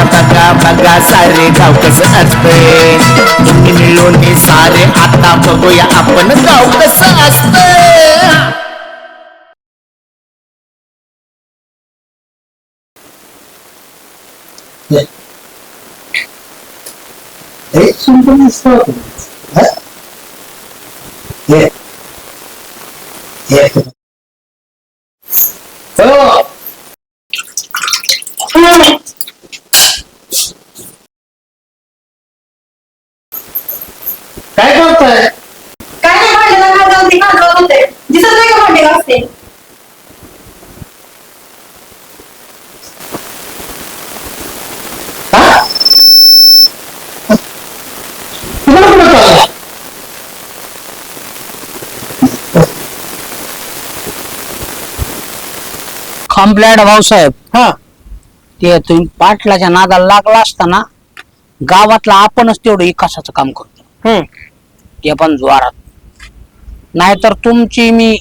बघा बघा बघा सारे गाव कसं असते तुम्ही मिळून हे सारे आता बघूया आपण गाव कसं असतं Hey, somebody's talking. Huh? Yeah. Yeah. Complete Bhausaheb हा. ते तुम्ही पाटलाच्या नादाला लागला असताना गावातला आपणच तेवढं विकासाचं काम करतो. हम्म. ते पण जोरात. नाहीतर तुमची मी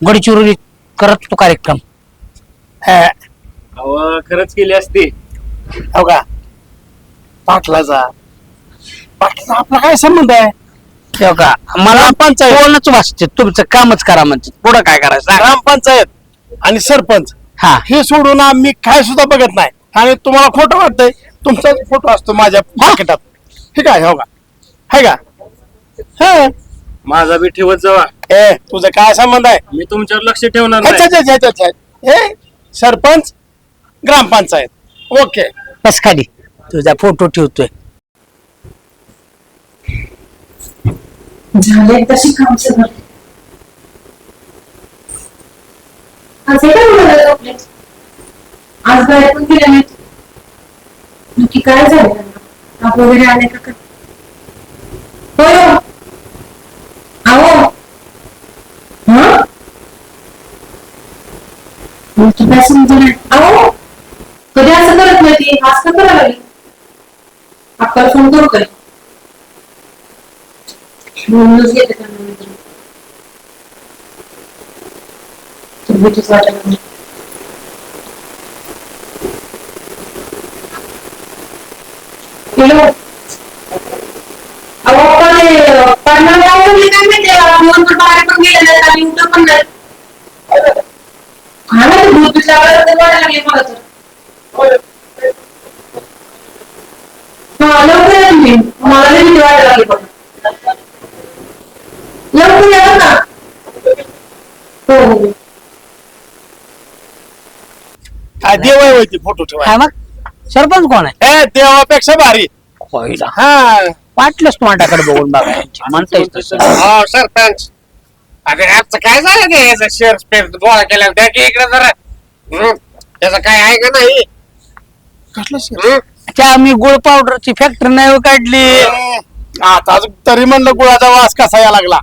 गडचिरोली करत तो कार्यक्रम. अहो खरंच केली असती. हो का? पाटलाचा. पाटलाचा आपला काय संबंध आहे? का? मला कोणच वाचते तुमचं कामच करा म्हणजे पुढं काय करायचं? सांगा. ग्रामपंचायत. आणि सरपंच. हा. हे सोडून आम्ही काय सुद्धा बघत नाही. आणि तुम्हाला खोटं वाटतंय तुमचा फोटो असतो माझ्या पाकिटात हे काय हो का? है का? हे. माझा बी ठेवत जावा. ए तुझं काय संबंध आहे? मी तुमच्यावर लक्ष ठेवणार अच्छा, नाही. अच्छा, अच्छा, अच्छा. हे सरपंच ग्रामपंचायत. ओके. बस खाली. तुझा फोटो ठेवतोय. झाले तशी काम सगळं. आज हे काय म्हणाले आज बाहेर पण गेले नाहीत नक्की काय झालं? त्यांना ताप वगैरे आले का काय? होय हो. आहो. हा? तुमची काय समजून आहो. कधी असं करत नाही ती? आज का करायला लागली? आपल्याला फोन करू काय म्हणूनच घेते मी तर. तर भीतीच वाटत नाही. हॅलो अहो पण पन्नास गाव काय माहिती फोन बाहेर पण गेले नाही आणि उठं पण नाही हा ना ते तर लागले मला तर हा लवकर या तुम्ही मला लई भीती वाटायला लागली पण लवकर या हो हो हो. काय देव आहे फोटो ठेवाय काय मग? सरपंच कोण आहे? ए देवापेक्षा भारी. होईला हा. वाटलंच तोंडाकडे बघून बघायचं म्हणता हो सरपंच. अरे आजचं काय झालं ते याचं शेअर स्पेअर गोळा केला त्या की इकडे जरा. हं, त्याचं काय आहे का नाही? हं? त्या मी गुळ पावडरची फॅक्टरी नाही हो काढली आता अजून तरी म्हणलं गुळाचा वास कसा या लागला?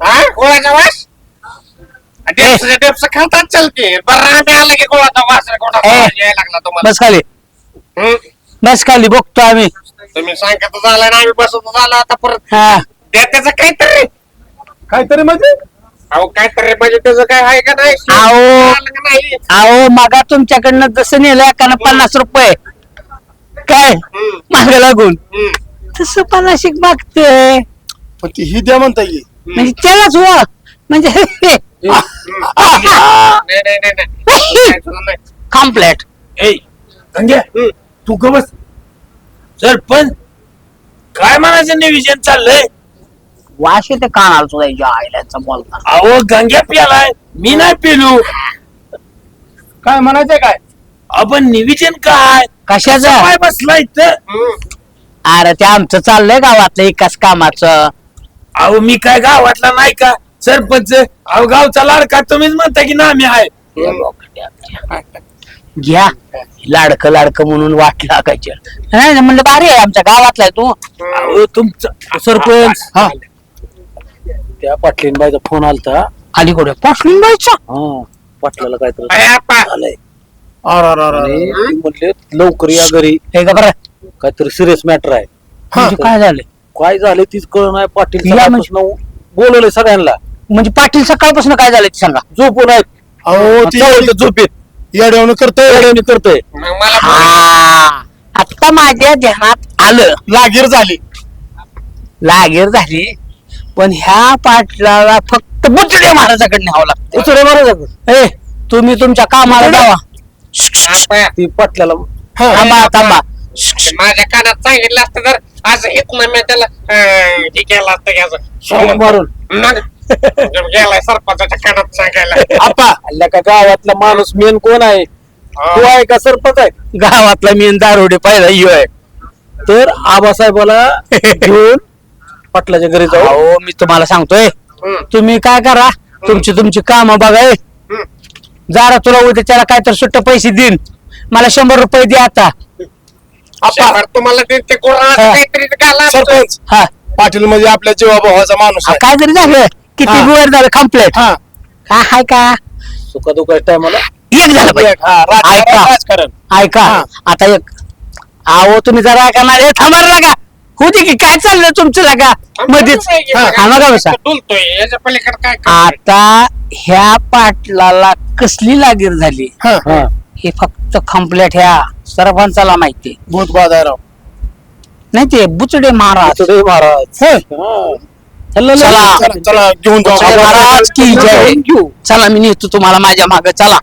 हा? गोळाचा वास? डेप्स डेप्स खातात चल की. बरं आम्ही आलं की गोळाचा वास गोळाचा ए. यायला लागला तुम्हाला. बस खाली. हं? बस खाली बघतो आम्ही. तुम्ही सांगत झालं ना आम्ही बसत झालं आता परत. हा. त्याचं काहीतरी. काहीतरी म्हणजे? अहो काहीतरी म्हणजे त्याचं काय आहे का नाही? अहो. आलं का नाही? अहो मागा तुमच्याकडनं जसं नेलं एकानं पन्नास रुपये. काय? हं, माग लागून. हं. तसं पन्नाशिक मागतोय. पण ती ही द्या म्हणता येईल म्हणजे त्यालाच व. म्हणजे नाही नाही नाही नाही काय तुला नाही कॉम्प्लेट ए गंग्या तू ग बस. सरपंच काय म्हणायचं निविजन चाललंय? वाश येते कानाला सुद्धा हिच्या आईल्याचा बोलता. अहो गंग्या प्यालाय मी नाही पेलू. काय म्हणायचंय काय? आपण निविजन काय? कशाचं? काय बसला इथं. हं. अरे ते आमचं चाललंय गावातलं एकाच कामाचं. अहो मी काय गावातला नाही का? सरपंच अहो गावचा लाडका तुम्हीच म्हणता की ना मी आहे. घ्या. लाडक लाडक म्हणून वाट लागायचे. नाही नाही, म्हणलं भारी आहे आमच्या गावातला आहे तू. अहो तुमचं सरपंच. हा. त्या पाटलीनबाईचा फोन आलता. अलीकडे पाटलीन बाईचा हा पाटलाला अरे आपा. झालंय. अरे म्हणले लवकर या घरी. हे का बरं? काहीतरी सिरियस मॅटर आहे. म्हणजे काय झालं काय झालं तीच कळ नाही पाटील या म्हणजे- सकाळपासून बोलवलंय सगळ्यांना. म्हणजे पाटील सकाळपासून काय झालं ते सांगा झोपून आहेत अहो ती चावलं झोपेत येड्यावनं करतोय येड्यावानी करतोय. मग मला हा. आता माझ्या ध्यानात आलं. लागीर झाली. लागेर झाली. पण ह्या पाटलाला फक्त बुचडे महाराजाकडे न्यावं लागतं. उचले महाराज ए तुम्ही तुमच्या कामाला जावा. ती पाटल्याला हा. थांबा थांबा. माझ्या कानात सांगितलं असतं तर आज एक मी त्याला अं, हे केलं असतं मारून. मग गेलाय सरपंचाच्या कानात सांगायला. आपा का गावातला माणूस मेन कोण आहे? तो आहे का सरपंच आहे? गावातला मेन दारोडे पहिला यो आहे. तर आबासाहेबाला घेऊन पाटलाच्या घरी जाऊ. अहो मी तुम्हाला सांगतोय. हम्म. तुम्ही काय करा? तुमची तुमची काम बघा. ए. जरा तुला उद्या त्याला काय तर सुट्ट पैसे देईन. मला शंभर रुपये दे आता. तुम्हाला ते ते कोणाला हा. काहीतरी घाला. सरपंच. हा. पाटील म्हणजे आपल्या जीवाभावाचा माणूस आहे. काय जरी झालं. किती हा. वेळ झालं कम्प्लेट हा. काय हाय का? सुखादुखाच्या टायमाला? एक झालं पाहिजे. हा, ऐका. राजकारण ऐका. हा. आता एक आहो तुम्ही जरा ऐका ना रे थांबा रे लागा होती की काय चाललंय तुमचं लागा मध्येच. हा, हा, नका बसा. डुलतोय? याच्या पलीकडे काय करतोय? आता ह्या पाटलाला कसली लागीर झाली? हा. हा. हे फक्त कम्प्लेट ह्या सरपंचाला माहिती. भूत बाजाराव. नाही ते बुचडे महाराज. महाराज. होय. हा. चला चला चला घेऊन जाऊ. महाराज की जय. चला मी नेतो तुम्हाला माझ्या माग. चला.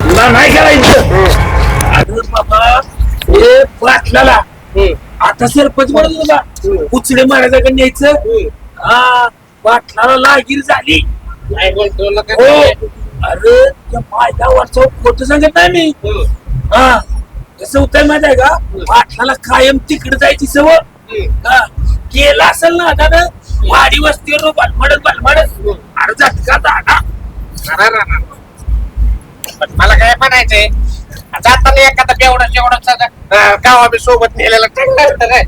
तुला नाही करायचं. अरे बाबा हे पाटलाला. आता सरपंच म्हणत होता उचडे महाराजाकडे न्यायचं? हा पाटलाला लागीर झाली. हो. अरे त्या माझ्या वरचा खोट सांगत नाही मी. हा. कसं होतंय माहीत आहे का? पाटलाला कायम तिकडे जायची सवय. हा. गेला असेल ना दादा वाडी वस्तीवर बालमाडत बालमाडत. अरे झटका दादा. पण मला काय म्हणायचंय? जाताना एखादा बेवडा जेवढा गावा बी सोबत नेलेला काय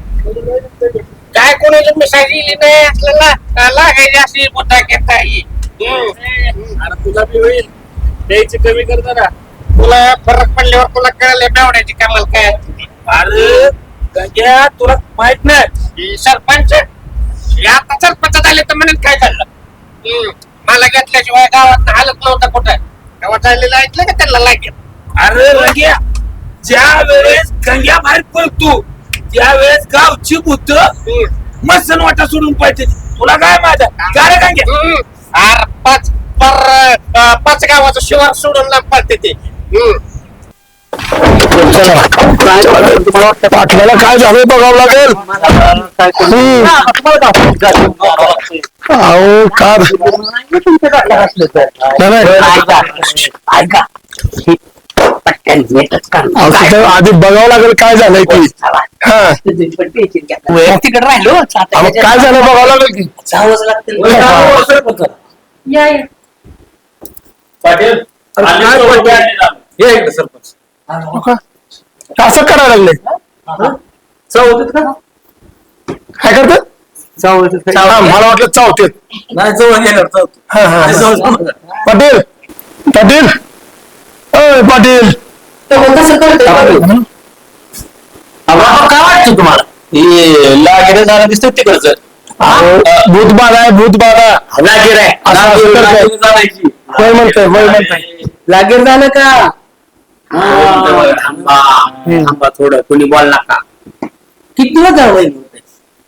काय कोणी मिसाई दिली नाही असलेला लागायची अशी मुद्दा घेता अरे तुला बी होईल. द्यायची कमी कर जरा. तुला फरक पडल्यावर तुला कळले बेवड्याची कमाल काय. अरे गंग्या तुला माहीत नाही. सरपंच आता सरपंच झाले तर म्हणून काय झालं. मला घेतल्याशिवाय गावात हालत नव्हता कुठं. गावात झालेलं ऐकलं का त्यांना लागेल अरे रंग्या ज्या वेळेस गंग्या बाहेर पडतो त्यावेळेस गावची भूत मसन वाटा सोडून पाहिजे तुला काय माझ्या काय गंग्या. पाच पर अं, पाच गावाचं शिवार सोडून लांब पडते ते हम्म. पाटलाला काय बघावं लागेल? हम्म. अहो का नाही, नाही. ऐका हे पटकन भेटच काढ. अहो, तिथं आधी बघावं लागेल काय झालंय ती. हा. तिकडे राहिलो. अहो, काय झालं बघावं लागेल की? जावंच लागतं. या या. पाटील अरे काय पाटील? ये इकडे सरपंच. हो का? असं करायला लागले. चौथीत का? काय करतात चौथीत हा, मला वाटलं चावतेत नाही जवळ गेल्यावर चौथीत. हा, हा, हा. पाटील पाटील. अय पाटील. काय वाटतं तुम्हाला? हे लागेल जाणं दिसतं तिकडचं. भूत बाधा आहे भूत बाधा लागेल आहे. असं असं करताय. जाणायची वय म्हणतोय वय म्हणताय. लागेल झालं का? थांबा. थांबा थोडं. कोणी बोल नका. किती वेळ जावं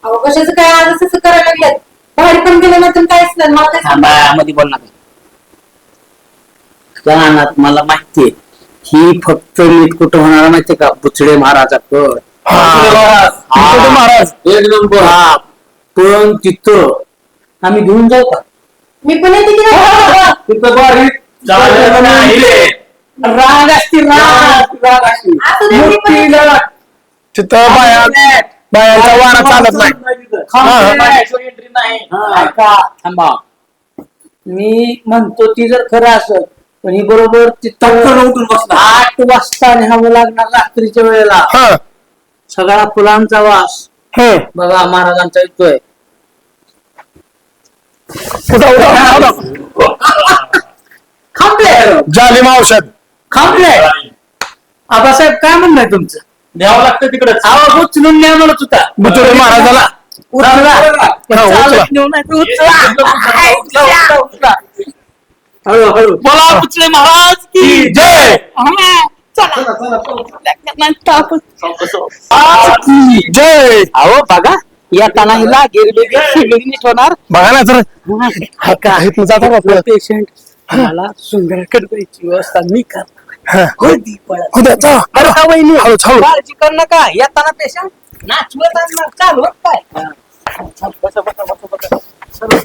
अहो कशाचं काय? आज असं करायला लागल्यात. बाहेर पण गेलं ना तर काहीच नाही. मला काय सांगा. मध्ये बोल नका. कानात मला माहितीये ही फक्त नीट कुठं होणार माहितीये का? बुचडे महाराजा कड हा. महाराज. एक नंबर. हा. पण तिथं आम्ही घेऊन जाऊ. का मी पण येते की नाही? तिथं बारीक चाललेलं नाही. रे. राग असते राग. राग असते. असू दे, मी पण. तिथं बाया बायांचा वारा चालत नाही. एंट्री नाही ऐका. थांबा. मी म्हणतो ती जर खरं असत पण ही बरोबर तिथं उठून आठ वाजता न्यावं लागणार रात्रीच्या वेळेला. हा. सगळा फुलांचा वास. हं. बघा महाराजांचा येतोय उठा उठा उठा. खांबले. जालिम औषध खांबले. आबासाहेब काय म्हणणं आहे तुमचं? द्यावं लागतं तिकडे. आवाज उचलून न्या म्हणत होता. बुचोडे महाराजाला. उचला. हा, उचला. चालत नेऊ नाही तर उचला. उचला. हळू हळू. बोला पुचले महाराज की जय. जय. अहो बघा येताना हिला नीट होणार. बघा ना जर ऐका इथनं जाता का आपलं? पेशंट मला सुंदरकडे जायची व्यवस्था मी करणार. हं. हो दी पळत. हो द्या, चला. बरं का वहिनी हळू, हळू. काळजी कर नका. येताना पेशंट नाचवत आणणार चालवत काय बसा, बसा, बसा, बसा. सरळ,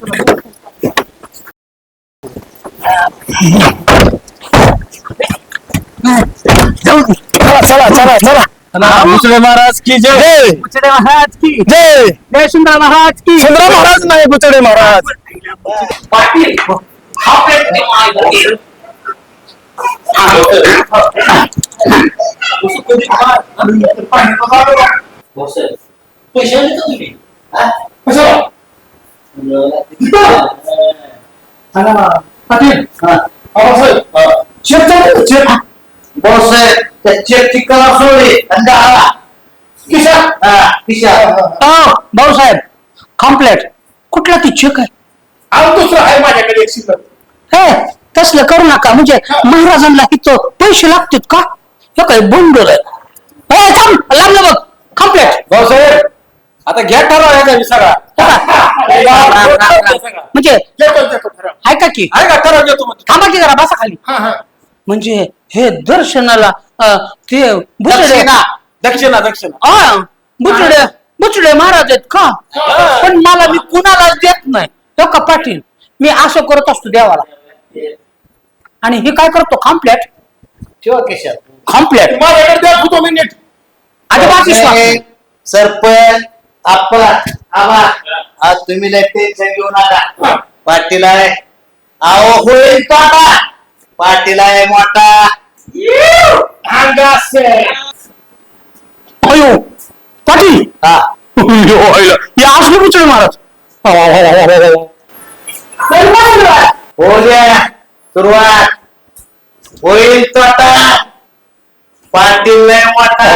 चला चला चला. चला बुचडे महाराज की जय. बुचडे महाराज की. जय. जय सुंदर महाराज की. सुंदर महाराज नाही बुचडे महाराज. पाटील हा प्रयत्न माझा. असं कधी फार- पाणी पसारलं. हो. सर. पैसे तुम्ही हा? पाटील चालू. त्या चेकची कला सोडली आणि दहा किशा हा, खिशात. हो भाऊसाहेब कॉम्प्लेट कुठला ती चेक आहे अहो दुसरं आहे माझ्याकडे एक शिल्लक हे तसलं करू नका म्हणजे महाराजांना इथं पैसे लागतात का हे काय बंडल आहे हे, थांब लागलं बघ कॉम्प्लेट भाऊसाहेब आता घ्या ठराव याचा सगळा म्हणजे खरं आहे का की आहे का ठराव घेतो मग थांबा की जरा बसा खाली हा हा म्हणजे हे दर्शनाला अं, ते बुचडे दक्षिणा दक्षिणा दक्षिणा. हा, बुचडे बुचडे महाराज आहेत का? पण मला मी कुणालाच देत नाही. हो का पाटील? मी असं करत असतो देवाला. आणि हे काय करतो? कॉम्प्लेट ठेवा कॉम्प्लेट माझ्याकडे द्या होतो मी नीट अजिबात. सरपंच आबा आज तुम्ही लय टेन्शन घेऊ नका. पाटील आहे. आहो होईल तो आता. पाटील आहे मोठा. अयो पाटील. हा. हे असले बुचडे महाराज वा, वा, वा, वा, वा, वा. हो द्या सुरुवात होईल तो आता पाटील लय मोठा.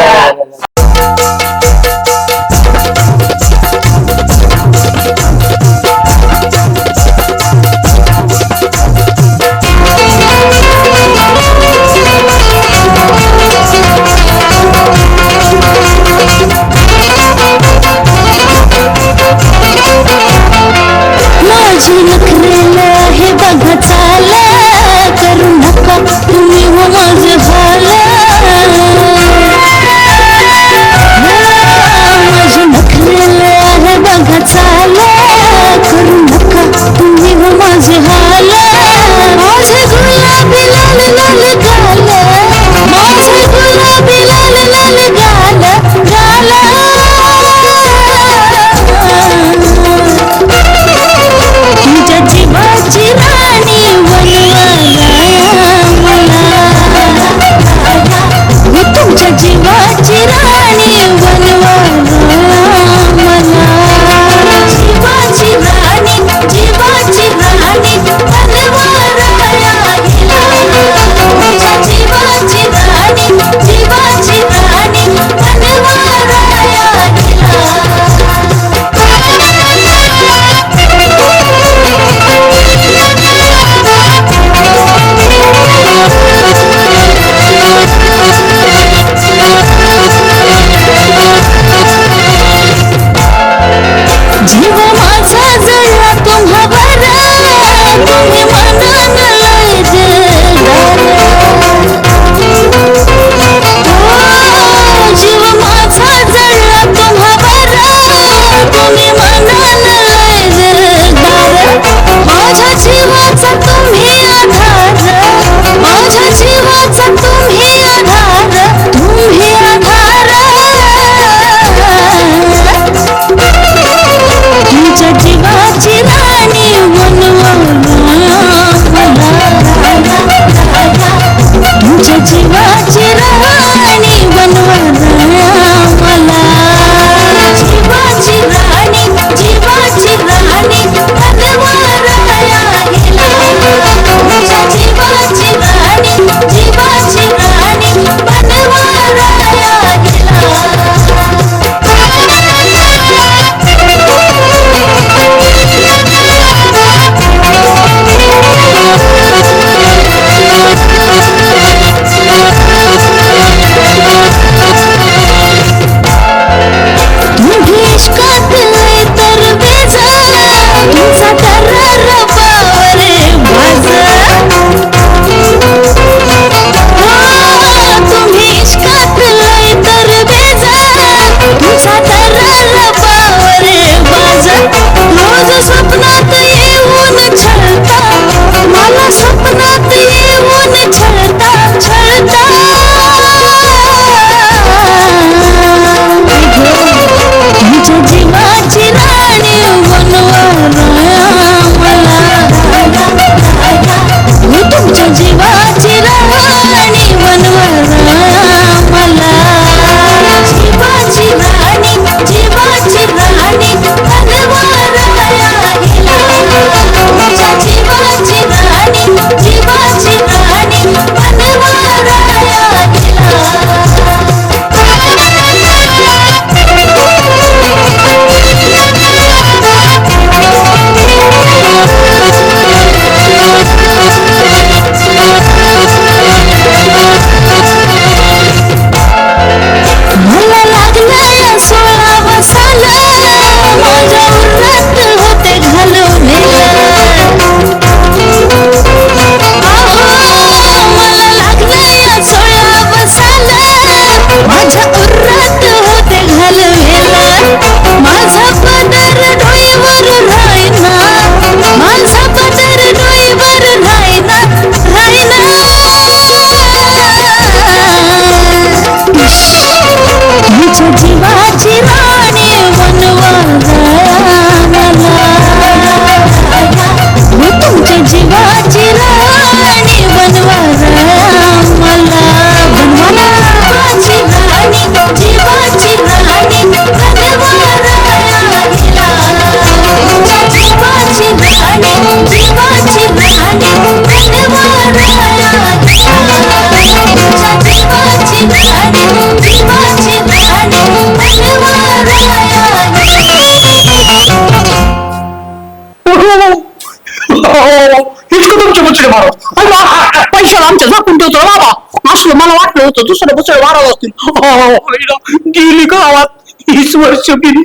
पैशाला आमच्या झाकून ठेवतो बाबा असलं मला वाटलं होतं दुसरं बुचडे मारत असतील गेली गावात वीस वर्ष गेली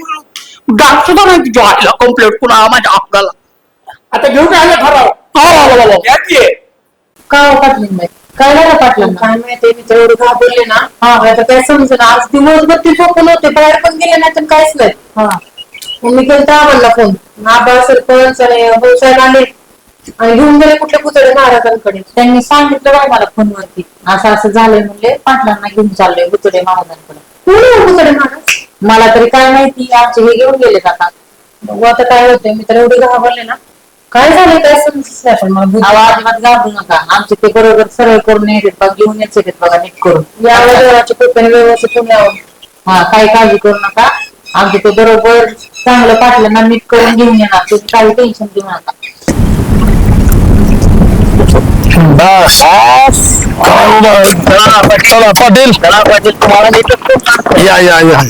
डाक सुद्धा नाही तुझ्या आईला कंप्लेंट पुन्हा माझ्या आपल्याला आता घेऊ काय ठराव का हो पाटलीन बाई काय झालं पाटलीन काय माहिती मी तर एवढं घाबरले ना हा आता काय समजेल आज दिवसभर ते झोपून होते बाहेर पण गेले नाही तर काहीच नाही हा मी केलं आम्हाला फोन आबा सरपंच आणि भाऊसाहेब आले आणि घेऊन गेले कुठले पुतळे महाराजांकडे. त्यांनी सांगितलं बाई मला फोनवरती असं असं झालंय म्हणले पाटलांना घेऊन चाललंय पुतळे महाराजांकडे. कोण पुतळे महाराज? मला तरी काय माहिती आमचे हे घेऊन गेले आता. बघू आता काय होतंय मी तर एवढे घाबरले ना. काय झालं काय समजत नाही पण मला अहो, अजिबात घाबरू नका आमचे ते बरोबर सरळ करून येतात बघा घेऊन यायचे बघा नीट करून. यावेळी देवाच्या कृपेने व्यवस्थित होऊन यावं हा काही काळजी करू नका आमचे ते बरोबर चांगलं पाटलं नीट करून घेऊन येणार तुम्ही काही टेन्शन घेऊ नका. बस. चला पाटील. चला पाटील तुम्हाला या या या.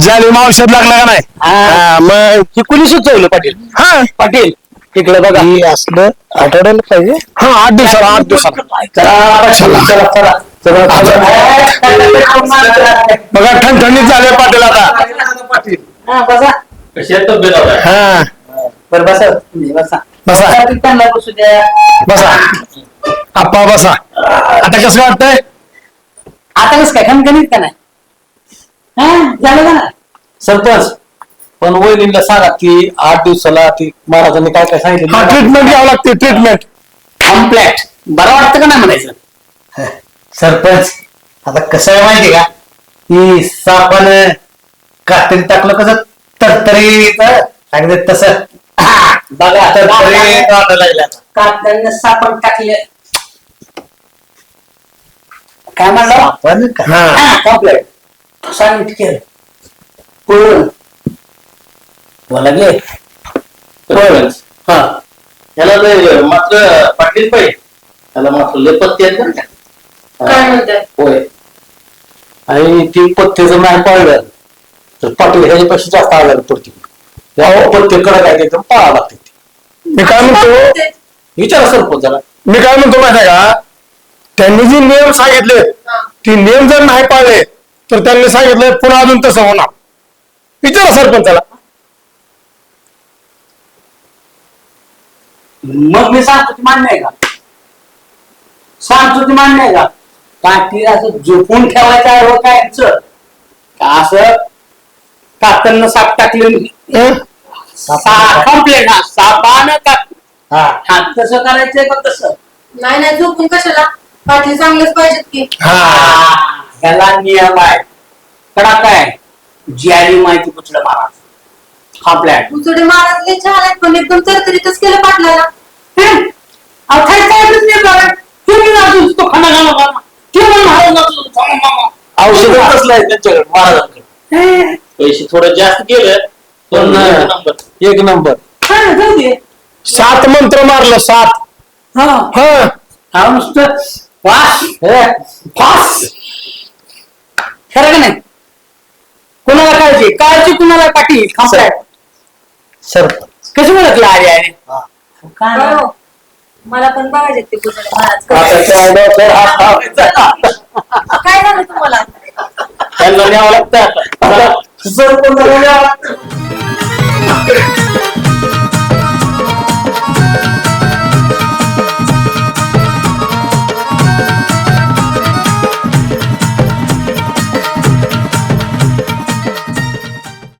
झाली मावशात लागला का नाही? हा, मग. कुणी सुचवलं पाटील? हा. पाटील इकडे बघा. ही असलं आठवड्याला पाहिजे? हा आठ दिवसाला आठ दिवसाला. चला चला चला बघा ठणठणीत झाले पाटील आता. हा बघा हा. बरं बसा बसा. बसा. त्यांना बसू द्या? बसा. आप्पा बसा. आता कसं वाटतंय? आता कसं काय खणखणीत का नाही? हा झालं का? नाही सरपंच पण वहिनीला सांगा की आठ दिवसाला ती महाराजांनी काय काय हा सांगितलं ट्रीटमेंट घ्यावं लागते ट्रीटमेंट कम्प्लेट बरं वाटतं का नाही म्हणायचं? सरपंच आता कसं आहे माहिती का? की सापानं कातील टाकलं कसं? तरतरी सांगितलं तसं. हा, बघा तरतरी वाटायला लागलं आता. कात्यांना सापड टाकले. काय म्हणलं? आपण का- हा कम्प्लेट सांगित केलं. बोला गे हा. त्याला लय मात्र पाटील पाहिजे त्याला मात्र लय पत्ते आहेत बरं का. काय म्हणताय होय. आणि ती पत्ते जर नाही पाळलं. तर पाटील ह्याच्यापेक्षा जास्त आजार पडतील. त्यामुळे पत्ते कडक आहेत एकदम पाळावं लागते मी काय म्हणतो? विचारा सरपंचाला मी काय म्हणतो माहिती आहे का? त्यांनी जे नियम सांगितले ते नियम जर नाही पाळले तर त्यांनी सांगितलं पुन्हा अजून तसं होणार. विचारा सरपंचाला. मग मी सांगतो ती मान्य आहे का? सांगतो ती मान्य आहे का? पाठी असं झोपून ठेवायचं आहे हो काय असं कातन्न साप टाकले हं? कम्प्लेट हा सापानं का हा. हा तसं करायचंय का तसं? नाही नाही झोपून कशाला? पाटील चांगलेच पाहिजेत की. हा, ह्याला नियम आहे. कडा काय ज्याली माहिती पुचलं महाराज हा फ्लॅट पुतळे महाराज लय छान आहेत पण एकदम तरतरीतच केलं पाटलाला. औषध कसलं आहे त्यांच्याकडे? महाराजांकडे पैसे थोडं जास्त गेले पण एक नंबर. एक नंबर. सात मंत्र मारलं सात. हा. नुसतं वास खरं का नाही? कुणाला काळजी? काळजी कुणाला पाठी फ्लॅट सरपंच कसं ओळखलं आरे आरे काय नाही. हो. मला पण बघायचे ते महाराज आता. काय झालं तुम्हाला? त्यांना न्यावं लागतं जर कोण लागतं